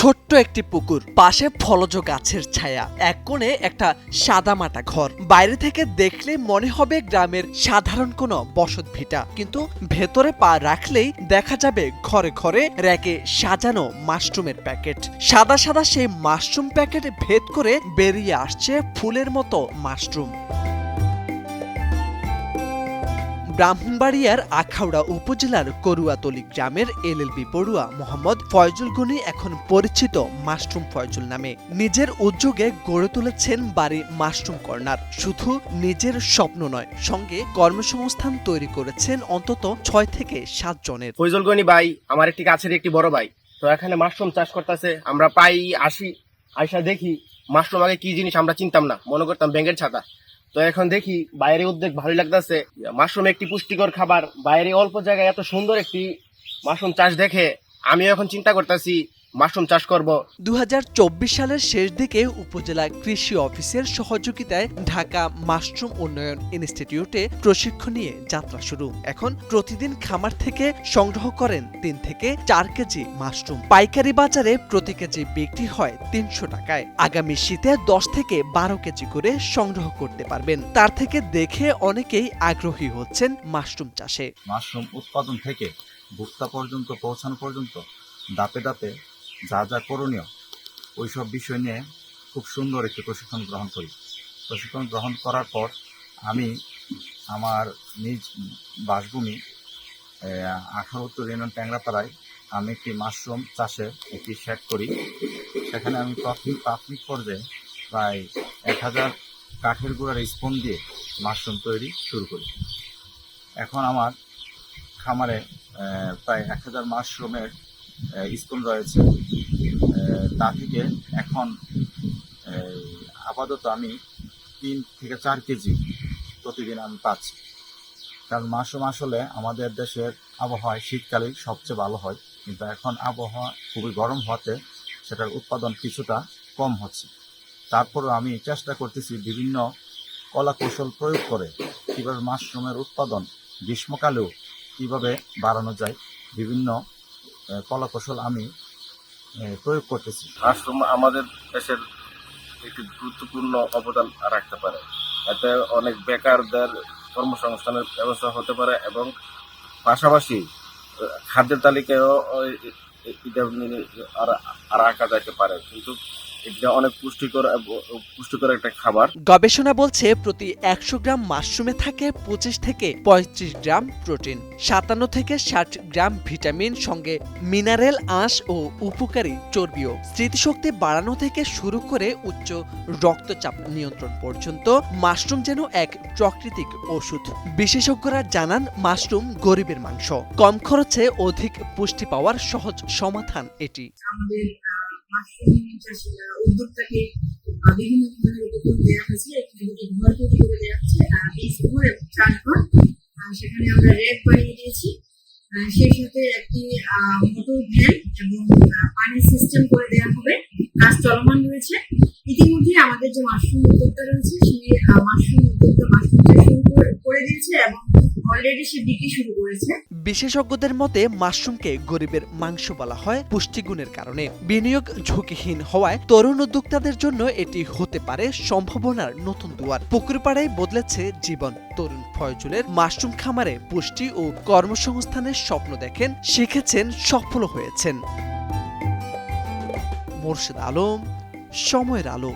ছোট্ট একটি পুকুর, পাশে ফলজ গাছের ছায়া। এক কোণে একটা সাদামাটা ঘর। বাইরে থেকে দেখলে মনে হবে গ্রামের সাধারণ কোনো বসত ভিটা। কিন্তু ভেতরে পা রাখলেই দেখা যাবে ঘরে ঘরে র্যাকে সাজানো মাশরুমের প্যাকেট। সাদা সাদা সেই মাশরুম প্যাকেট ভেদ করে বেরিয়ে আসছে ফুলের মতো মাশরুম। ব্রাহ্মণবাড়িয়ার আখাউড়া উপজেলার করুয়াতলি গ্রামের এলএলবি পড়ুয়া মোহাম্মদ ফয়জুল গনি এখন পরিচিত মাশরুম ফয়জুল নামে। নিজের উদ্যোগে গড়ে তুলেছেন বাড়ি মাশরুম কর্নার। শুধু নিজের স্বপ্ন নয়, সঙ্গে কর্মসংস্থান তৈরি করেছেন অন্তত ছয় থেকে সাত জনের। ফৈজল গনি ভাই, আমার একটি কাছের একটি বড় ভাই। তো এখানে মাশরুম চাষ করতেছে, আমরা পাই, আসি, আইসা দেখি মাশরুম আগে কি জিনিস আমরা চিনতাম না। মনে করতাম ব্যাঙের ছাতা। তো এখন দেখি বাইরে উদ্যোগ ভালোই লাগতেছে। মাশরুম একটি পুষ্টিকর খাবার, বাইরে অল্প জায়গায় এত সুন্দর একটি মাশরুম চাষ দেখে আমি এখন চিন্তা করতেছি মাশরুম চাষ করব। দু হাজার চব্বিশ সালের শেষ দিকে উপজেলা কৃষি অফিসের সহযোগিতায় ঢাকা মাশরুম উন্নয়ন ইনস্টিটিউটে প্রশিক্ষণ নিয়ে যাত্রা শুরু। এখন প্রতিদিন খামার থেকে সংগ্রহ করেন তিন থেকে চার কেজি মাশরুম। পাইকারি বাজারে প্রতি কেজি বিক্রি হয় তিনশো টাকায়। আগামী শীতে দশ থেকে বারো কেজি করে সংগ্রহ করতে পারবেন। তার থেকে দেখে অনেকেই আগ্রহী হচ্ছেন মাশরুম চাষে। মাশরুম উৎপাদন থেকে ভুক্তা পর্যন্ত পৌঁছানো পর্যন্ত ধাপে ধাপে যা যা করণীয় ওই সব বিষয় নিয়ে খুব সুন্দর একটি প্রশিক্ষণ গ্রহণ করি। প্রশিক্ষণ গ্রহণ করার পর আমি আমার নিজ বাসভূমি আঠারো উত্তর ইউনিয়ন ট্যাংরাপাড়ায় আমি একটি মাশরুম চাষে একটি শেড করি। সেখানে আমি প্রাথমিক প্রাথমিক পর্যায়ে প্রায় এক হাজার কাঠের গুঁড়ার স্পন দিয়ে মাশরুম তৈরি শুরু করি। এখন আমার খামারে প্রায় এক হাজার মাশরুমের স্কুল রয়েছে। তা থেকে এখন আপাতত আমি তিন থেকে চার কেজি প্রতিদিন আমি পাচ্ছি। কারণ মাশরুম আসলে আমাদের দেশের আবহাওয়ায় শীতকালে সবচেয়ে ভালো হয়। কিন্তু এখন আবহাওয়া খুবই গরম হওয়াতে সেটার উৎপাদন কিছুটা কম হচ্ছে। তারপরেও আমি চেষ্টা করতেছি বিভিন্ন কলা কৌশল প্রয়োগ করে কীভাবে মাশরুমের উৎপাদন গ্রীষ্মকালেও কীভাবে বাড়ানো যায়, বিভিন্ন কলাকৌশল আমি প্রয়োগ করতেছি। মাশরুম আমাদের দেশের একটি গুরুত্বপূর্ণ অবদান রাখতে পারে। এতে অনেক বেকারদের কর্মসংস্থানের ব্যবস্থা হতে পারে এবং পাশাপাশি খাদ্যের তালিকায়ও আর রাখা যাইতে পারে। কিন্তু এটা অনেক পুষ্টিকর পুষ্টিকর একটা খাবার। গবেষণা বলছে প্রতি একশো গ্রাম মাশরুমে থাকে পঁচিশ থেকে পঁয়ত্রিশ গ্রাম প্রোটিন সাতান্ন থেকে ষাট গ্রাম ভিটামিন সঙ্গে মিনারেল আঁশ ও উপকারী চর্বিও। স্মৃতিশক্তি বাড়ানো থেকে শুরু করে উচ্চ রক্তচাপ নিয়ন্ত্রণ পর্যন্ত মাশরুম যেন এক প্রাকৃতিক ওষুধ। বিশেষজ্ঞরা জানান মাশরুম গরিবের মাংস। কম খরচে অধিক পুষ্টি পাওয়ার সহজ সমাধান এটি। বিভিন্ন ধরনের দেওয়া হয়েছে। সেখানে আমরা বানিয়ে দিয়েছি। সেই সাথে একটি মোটর এবং পানির সিস্টেম করে দেওয়া হবে। কাজ চলমান রয়েছে। ইতিমধ্যে আমাদের যে মাশরুম উদ্যোক্তা রয়েছে সেই মাশরুম উদ্যোক্তা মাশরুম শুরু করে দিয়েছে এবং বিশেষজ্ঞদের মতে, মাশরুমকে গরিবের মাংস বলা হয় পুষ্টিগুণের কারণে। বিনিয়োগ ঝুঁকিহীন হওয়ায় তরুণ উদ্যোক্তাদের জন্য এটি হতে পারে সম্ভাবনার নতুন দুয়ার। পুকুর পাড়ায় বদলেছে জীবন। তরুণ ফয়জুলের মাশরুম খামারে পুষ্টি ও কর্মসংস্থানের স্বপ্ন দেখেন, শিখেছেন সফল হয়েছেন। মোর্শেদ আলম, সময়ের আলো।